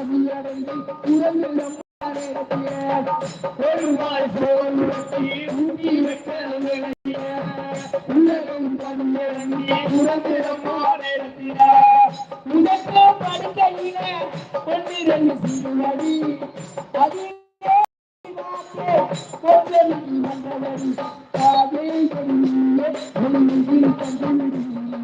சமாதியடைந்து உறங்கிடம் பெருமாள் சோழத்தை ஊட்டி வைக்க உலகம் கண்ணிறங்கி உறங்கிடம் உனக்கோ படுக்கையில பொன்னிரண்டு சிறுவடி அதிலே பொன்னி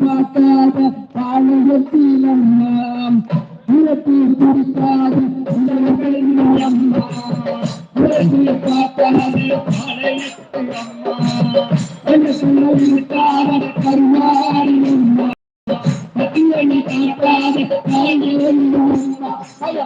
பார்க்காத பாலியத்திலம்மா முயற்சி பிடிக்காத இந்த சொல்ல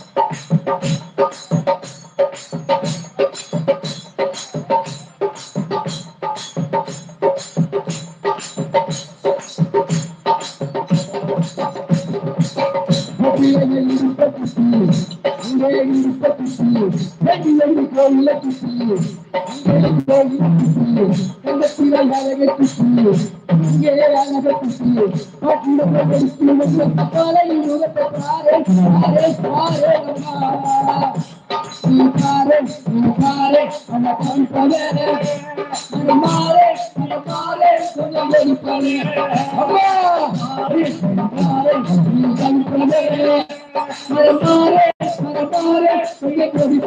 tus hijos, tus hijos, Mare, mare,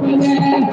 mare,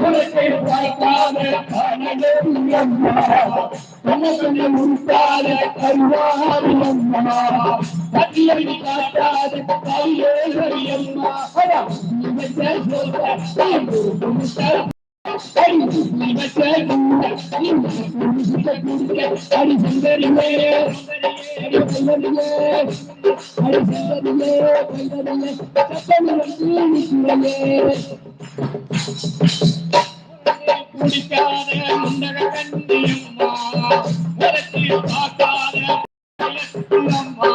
உனக்கு வாய்க்காத அனகரியம்மா குடிக்காத முன்னக கண்டியம்மா உரத்தில் பார்க்காத அம்மா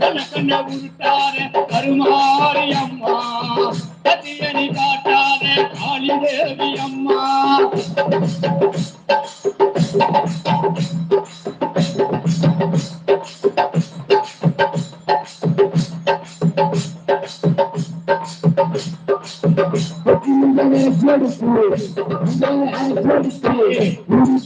கண்ண உருட்டாத கருமாரி அம்மா கத்தியணி காட்டாத காளி தேவி அம்மா கொடுத்து